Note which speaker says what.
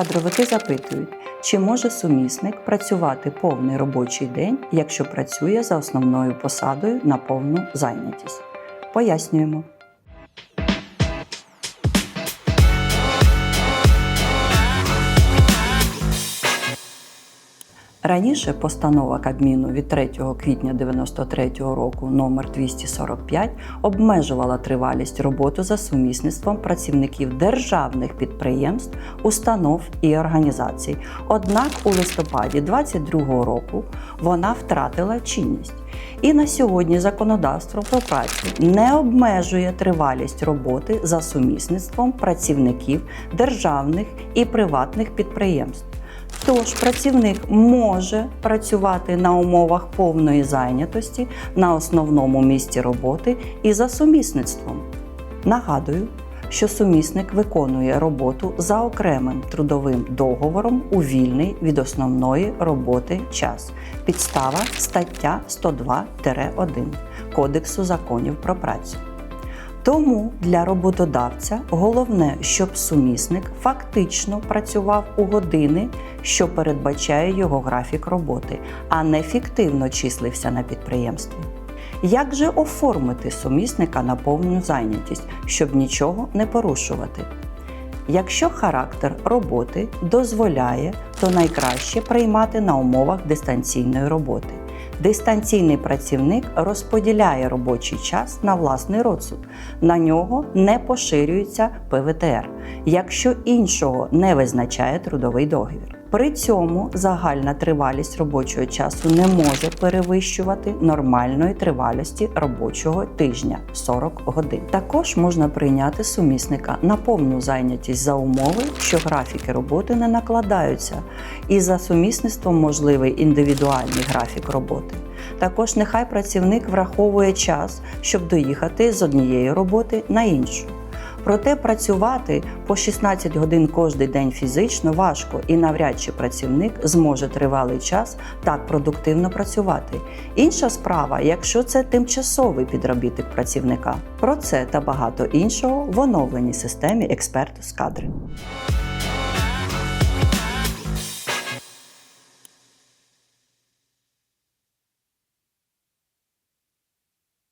Speaker 1: Кадровики запитують, чи може сумісник працювати повний робочий день, якщо працює за основною посадою на повну зайнятість. Пояснюємо. Раніше постанова Кабміну від 3 квітня 93 року номер 245 обмежувала тривалість роботи за сумісництвом працівників державних підприємств, установ і організацій. Однак у листопаді 22 року вона втратила чинність. І на сьогодні законодавство про працю не обмежує тривалість роботи за сумісництвом працівників державних і приватних підприємств. Тож працівник може працювати на умовах повної зайнятості на основному місці роботи і за сумісництвом. Нагадую, що сумісник виконує роботу за окремим трудовим договором у вільний від основної роботи час. Підстава стаття 102-1 Кодексу законів про працю. Тому для роботодавця головне, щоб сумісник фактично працював у години, що передбачає його графік роботи, а не фіктивно числився на підприємстві. Як же оформити сумісника на повну зайнятість, щоб нічого не порушувати? Якщо характер роботи дозволяє, то найкраще приймати на умовах дистанційної роботи. Дистанційний працівник розподіляє робочий час на власний розсуд. На нього не поширюється ПВТР, якщо іншого не визначає трудовий договір. При цьому загальна тривалість робочого часу не може перевищувати нормальної тривалості робочого тижня 40 годин. Також можна прийняти сумісника на повну зайнятість за умови, що графіки роботи не накладаються, і за сумісництвом можливий індивідуальний графік роботи. Також нехай працівник враховує час, щоб доїхати з однієї роботи на іншу. Проте працювати по 16 годин кожний день фізично важко і навряд чи працівник зможе тривалий час так продуктивно працювати. Інша справа, якщо це тимчасовий підробіток працівника. Про це та багато іншого в оновленій системі експерту з кадри.